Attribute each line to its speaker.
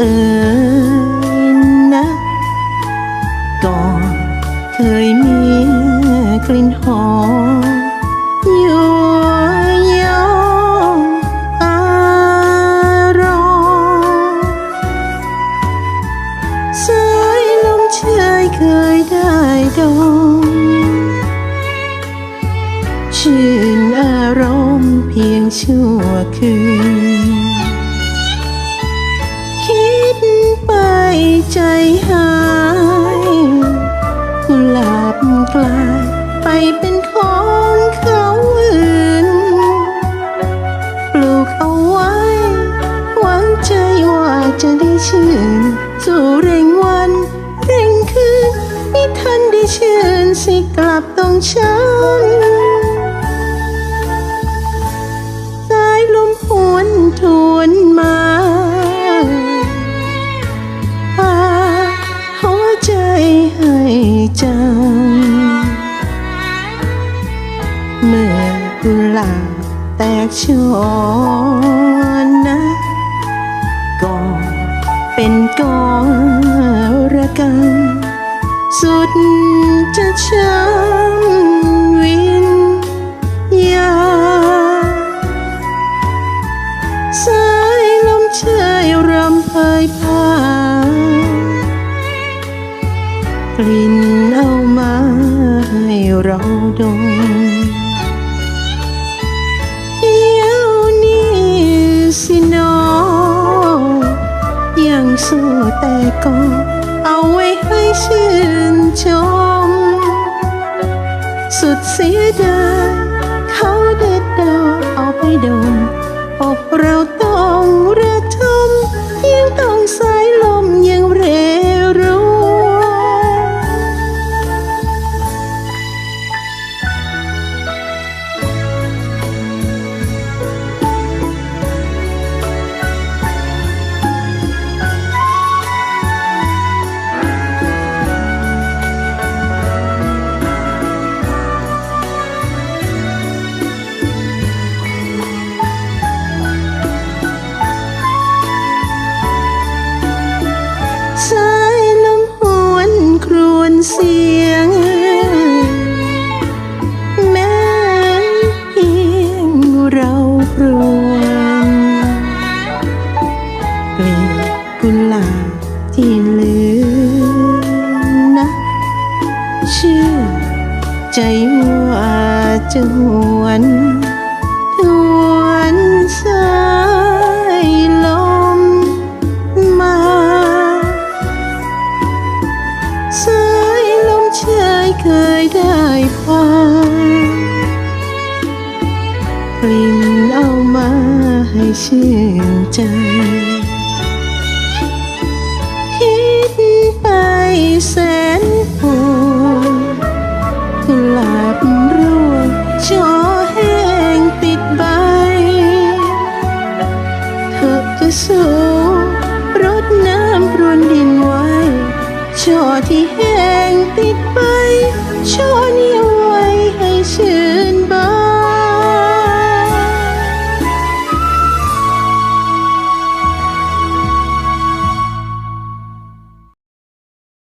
Speaker 1: เอ๋ยนะ ก่อนเคยมีกลิ่นหอมอยู่ยองอารมณ์สายลมเชยเคยได้ดมชื่นอารมณ์เพียงชั่วคืน ใจหายกุหลาบกลายไปเป็นของเขาอื่น ปลูกเอาไว้ หวังใจว่าจะได้ชื่น สู่เร่งวันเร่งคืนไม่ทันได้ชื่นสิกลับต้องช้ำสายลมหวนทวน เมื่อกุหลาบแตกช่อนะก็เป็นกองระกำสุดจะช้ำวิญญาสายลมเชยรำเพยพากลิ่นเอามาให้เราดม สู้แต่ก็เอาไว้ให้ชื่นชม สุดเสียดายเขาเด็ดดอกเอาไปดมอกเราต้องร สียง แม้เพียงเราครวญกลีบกุหลาบที่เหลือนะ เชื่อใจว่าจะหวน ลิ่นเอามาให้ชื่นใจคิดไปแสนปวดกุหลาบร่วงช่อแห้งติดใบเธอจะสูรดน้ำพรวนดินไว้ช่อที่แห้งติดใบจอหนี